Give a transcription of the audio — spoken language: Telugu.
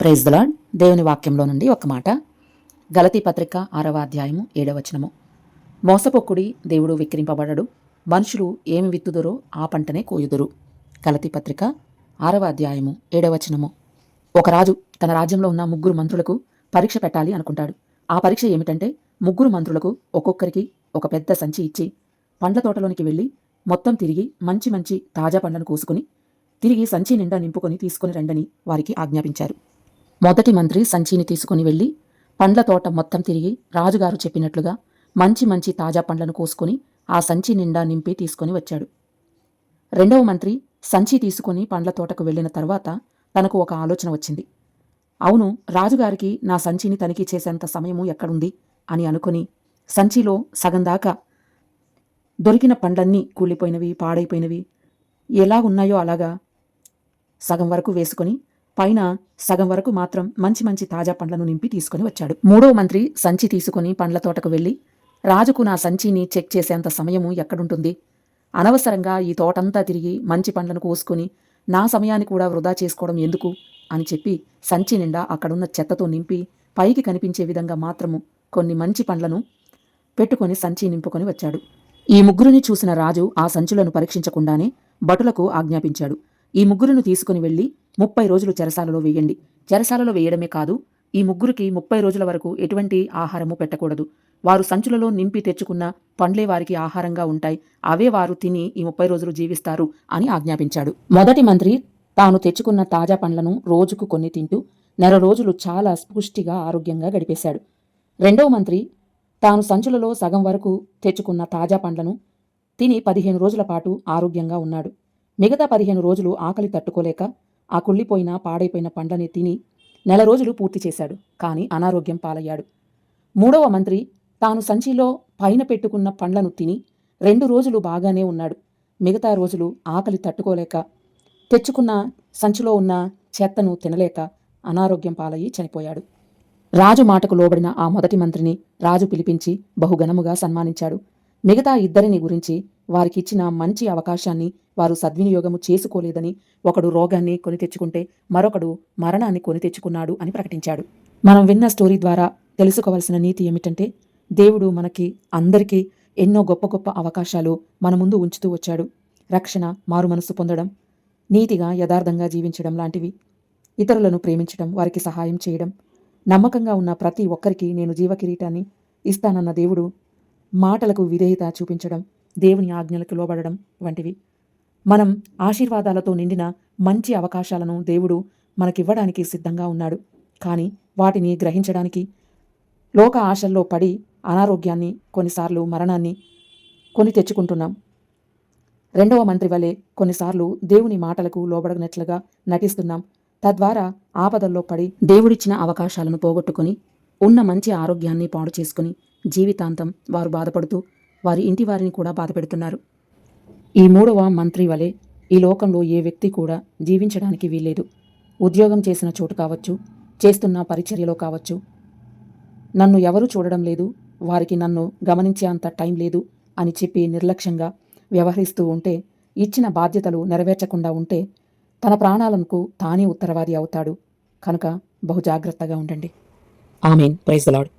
ప్రైజ్ దలాడ్ దేవుని వాక్యంలో నుండి ఒక మాట. గలతీ పత్రిక ఆరవ అధ్యాయము ఏడవచనము మోసపొక్కుడి దేవుడు విక్రింపబడడు. మనుషులు ఏమి విత్తుదరో ఆ పంటనే కోయుదురు. గలతీ పత్రిక ఆరవ అధ్యాయము ఏడవచనము ఒక రాజు తన రాజ్యంలో ఉన్న ముగ్గురు మంత్రులకు పరీక్ష పెట్టాలి అనుకుంటాడు. ఆ పరీక్ష ఏమిటంటే ముగ్గురు మంత్రులకు ఒక్కొక్కరికి ఒక పెద్ద సంచి ఇచ్చి పండ్ల తోటలోనికి వెళ్ళి మొత్తం తిరిగి మంచి మంచి తాజా పండ్లను కోసుకుని తిరిగి సంచి నిండా నింపుకొని తీసుకుని రండని వారికి ఆజ్ఞాపించారు. మొదటి మంత్రి సంచిని తీసుకుని వెళ్ళి పండ్ల తోట మొత్తం తిరిగి రాజుగారు చెప్పినట్లుగా మంచి మంచి తాజా పండ్లను కోసుకొని ఆ సంచి నిండా నింపి తీసుకొని వచ్చాడు. రెండవ మంత్రి సంచి తీసుకుని పండ్ల తోటకు వెళ్ళిన తర్వాత తనకు ఒక ఆలోచన వచ్చింది. అవును రాజుగారికి నా సంచిని తనిఖీ చేసేంత సమయము ఎక్కడుంది? అని అనుకుని సంచిలో సగం దాకా దొరికిన పండ్లన్నీ కూలిపోయినవి పాడైపోయినవి ఎలా ఉన్నాయో అలాగా సగం వరకు వేసుకొని పైన సగం వరకు మాత్రం మంచి మంచి తాజా పండ్లను నింపి తీసుకుని వచ్చాడు. మూడో మంత్రి సంచి తీసుకుని పండ్ల తోటకు వెళ్ళి రాజుకు నా సంచిని చెక్ చేసేంత సమయము ఎక్కడుంటుంది? అనవసరంగా ఈ తోటంతా తిరిగి మంచి పండ్లను కోసుకుని నా సమయాన్ని కూడా వృధా చేసుకోవడం ఎందుకు? అని చెప్పి సంచి నిండా అక్కడున్న చెత్తతో నింపి పైకి కనిపించే విధంగా మాత్రము కొన్ని మంచి పండ్లను పెట్టుకొని సంచి నింపుకొని వచ్చాడు. ఈ ముగ్గురిని చూసిన రాజు ఆ సంచులను పరీక్షించకుండానే భటులకు ఆజ్ఞాపించాడు. ఈ ముగ్గురును తీసుకుని వెళ్ళి ముప్పై రోజులు చెరసాలలో వేయండి. చెరసాలలో వేయడమే కాదు ఈ ముగ్గురికి ముప్పై రోజుల వరకు ఎటువంటి ఆహారము పెట్టకూడదు. వారు సంచులలో నింపి తెచ్చుకున్న పండ్లే వారికి ఆహారంగా ఉంటాయి. అవే వారు తిని ఈ ముప్పై రోజులు జీవిస్తారు అని ఆజ్ఞాపించాడు. మొదటి మంత్రి తాను తెచ్చుకున్న తాజా పండ్లను రోజుకు కొన్ని తింటూ నెల రోజులు చాలా స్పుష్టిగా ఆరోగ్యంగా గడిపేశాడు. రెండవ మంత్రి తాను సంచులలో సగం వరకు తెచ్చుకున్న తాజా పండ్లను తిని పదిహేను రోజుల పాటు ఆరోగ్యంగా ఉన్నాడు. మిగతా పదిహేను రోజులు ఆకలి తట్టుకోలేక ఆ కుళ్ళిపోయిన పాడైపోయిన పండ్లని తిని నెల రోజులు పూర్తి చేశాడు. కానీ అనారోగ్యం పాలయ్యాడు. మూడవ మంత్రి తాను సంచిలో పైన పెట్టుకున్న పండ్లను తిని రెండు రోజులు బాగానే ఉన్నాడు. మిగతా రోజులు ఆకలి తట్టుకోలేక తెచ్చుకున్న సంచిలో ఉన్న చెత్తను తినలేక అనారోగ్యం పాలయ్యి చనిపోయాడు. రాజు మాటకు లోబడిన ఆ మొదటి మంత్రిని రాజు పిలిపించి బహుఘనముగా సన్మానించాడు. మిగతా ఇద్దరిని గురించి వారికిచ్చిన మంచి అవకాశాన్ని వారు సద్వినియోగము చేసుకోలేదని ఒకడు రోగాన్ని కొని తెచ్చుకుంటే మరొకడు మరణాన్ని కొని తెచ్చుకున్నాడు అని ప్రకటించాడు. మనం విన్న స్టోరీ ద్వారా తెలుసుకోవాల్సిన నీతి ఏమిటంటే దేవుడు మనకి అందరికీ ఎన్నో గొప్ప గొప్ప అవకాశాలు మన ముందు ఉంచుతూ వచ్చాడు. రక్షణ మారు మనస్సు పొందడం నీతిగా యథార్థంగా జీవించడం లాంటివి. ఇతరులను ప్రేమించడం వారికి సహాయం చేయడం నమ్మకంగా ఉన్న ప్రతి ఒక్కరికి నేను జీవకిరీటాన్ని ఇస్తానన్న దేవుడు మాటలకు విధేయత చూపించడం దేవుని ఆజ్ఞలకు లోబడడం వంటివి. మనం ఆశీర్వాదాలతో నిండిన మంచి అవకాశాలను దేవుడు మనకివ్వడానికి సిద్ధంగా ఉన్నాడు. కానీ వాటిని గ్రహించడానికి లోక ఆశల్లో పడి అనారోగ్యాన్ని కొన్నిసార్లు మరణాన్ని కొని తెచ్చుకుంటున్నాం. రెండవ మంత్రి వలె కొన్నిసార్లు దేవుని మాటలకు లోబడనట్లుగా నటిస్తున్నాం. తద్వారా ఆపదల్లో పడి దేవుడిచ్చిన అవకాశాలను పోగొట్టుకుని ఉన్న మంచి ఆరోగ్యాన్ని పాడు చేసుకుని జీవితాంతం వారు బాధపడుతూ వారి ఇంటి వారిని కూడా బాధపెడుతున్నారు ఈ మూడవ మంత్రి వలె ఈ లోకంలో ఏ వ్యక్తి కూడా జీవించడానికి వీల్లేదు. ఉద్యోగం చేసిన చోటు కావచ్చు చేస్తున్న పరిచర్యలో కావచ్చు. నన్ను ఎవరు చూడడం లేదు వారికి నన్ను గమనించే అంత టైం లేదు అని చెప్పి నిర్లక్ష్యంగా వ్యవహరిస్తూ ఉంటే ఇచ్చిన బాధ్యతలు నెరవేర్చకుండా ఉంటే తన ప్రాణాలకు తానే ఉత్తరవాది అవుతాడు. కనుక బహుజాగ్రత్తగా ఉండండి. ఆమెన్. Praise lord